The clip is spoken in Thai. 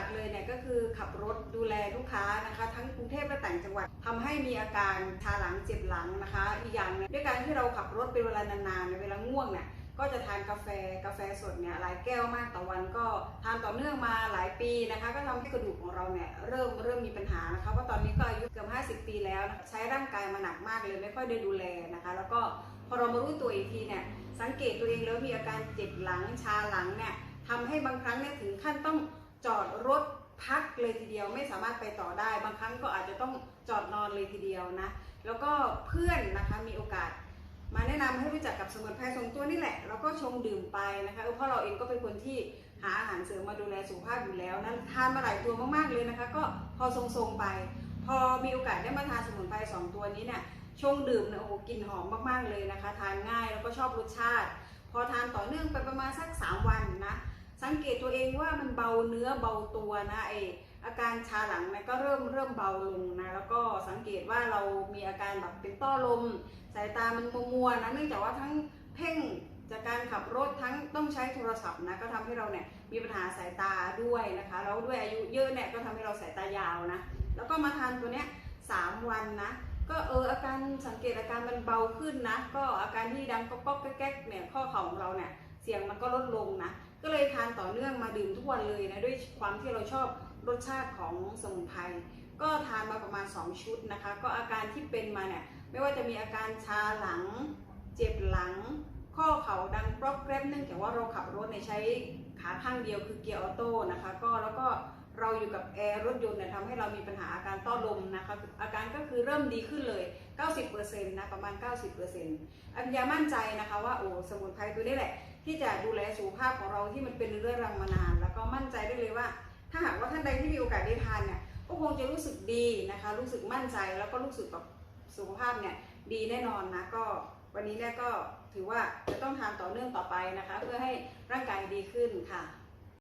ลักๆเลยเนี่ยก็คือขับรถดูแลลูกค้านะคะทั้งกรุงเทพและต่างจังหวัดทำให้มีอาการชาหลังเจ็บหลังนะคะอีกอย่างเนี่ยด้วยการที่เราขับรถเป็นเวลานานๆในเวลาง่วงเนี่ยก็จะทานกาแฟกาแฟสดเนี่ยหลายแก้วมากต่อวันก็ทานต่อเนื่องมาหลายปีนะคะ ก็ทำให้กระดูกของเราเนี่ยเริ่มเริ่มมีปัญหานะคะเพราะตอนนี้ก็อายุเกือบ50 ปีแล้วใช้ร่างกายมาหนักมากเลยไม่ค่อยได้ดูแลนะคะ แล้วก็พอเรามารู้ตัวอีกทีเนี่ยสังเกตตัวเองแล้วมีอาการเจ็บหลังชาหลังเนี่ยทำให้บางครั้งเนี่ยถึงขั้นต้อง จอดรถพักเลยทีเดียวไม่สามารถไปต่อได้ บางครั้งก็อาจจะต้องจอดนอนเลยทีเดียวนะ แล้วก็เพื่อนนะคะมีโอกาส มาแนะนำให้รู้จักกับสมุนไพรสองตัวนี่แหละ แล้วก็ชงดื่มไปนะคะเออเพราะเราเองก็เป็นคนที่หาอาหารเสริมมาดูแลสุขภาพอยู่แล้วนั้นทานมาหลายตัวมากๆเลยนะคะ ก็พอทรงๆไป พอมีโอกาสได้มาทานสมุนไพรสองตัวนี้เนี่ยชงดื่มเนี่ยโอ้โหกลิ่นหอมมากๆเลยนะคะ ทานง่ายแล้วก็ชอบรสชาติ พอทานต่อเนื่องไปประมาณสัก 3 วันนะ สังเกตตัวเองว่ามันเบาเนื้อเบาตัวนะไออาการชาหลังเนี่ยก็เริ่มเริ่มเบาลงนะแล้วก็สังเกตว่าเรามีอาการแบบเป็นต้อลม สายตามันมัวๆนะเนื่องจากว่าทั้งเพ่งจากการขับรถทั้งต้องใช้โทรศัพท์นะก็ทำให้เราเนี่ยมีปัญหาสายตาด้วยนะคะแล้วด้วยอายุเยอะเนี่ยก็ทำให้เราสายตายาวนะแล้วก็มาทานตัวเนี้ยสามวันนะก็เอออาการสังเกตอาการมันเบาขึ้นนะก็อาการที่ดังก๊อกก๊อกแก๊กเนี่ยข้อเข่าของเราเนี่ยเสียงมันก็ลดลงนะ ก็เลยทานต่อเนื่องมาดื่มทุกวันเลยนะด้วยความที่เราชอบรสชาติของสมุนไพรก็ทานมาประมาณ 2 ชุดนะคะ ก็อาการที่เป็นมาเนี่ยไม่ว่าจะมีอาการชาหลัง เจ็บหลัง ข้อเข่าดังกรอบแกรบเนื่องจากว่าเราขับรถเนี่ยใช้ขาข้างเดียวคือเกียร์ออโต้นะคะก็แล้วก็เราอยู่กับแอร์รถยนต์เนี่ยทำให้เรามีปัญหาอาการต้อลมนะคะอาการก็คือเริ่มดีขึ้นเลย 90%นะประมาณ 90%อัญญามั่นใจนะคะว่าโอ้สมุนไพรตัวนี้แหละ ที่จะดูแลสุขภาพของเราที่มันเป็นเรื้องรังมานาน แล้วก็มั่นใจได้เลยว่า ถ้าหากว่าท่านใดที่มีโอกาสได้ทานเนี่ยก็คงจะรู้สึกดีนะคะ รู้สึกมั่นใจแล้วก็รู้สึกแบบสุขภาพเนี่ยดีแน่นอนนะก็วันนี้เนี่ยก็ถือว่าจะต้องทานต่อเนื่องต่อไปนะคะ เพื่อให้ร่างกายดีขึ้นค่ะ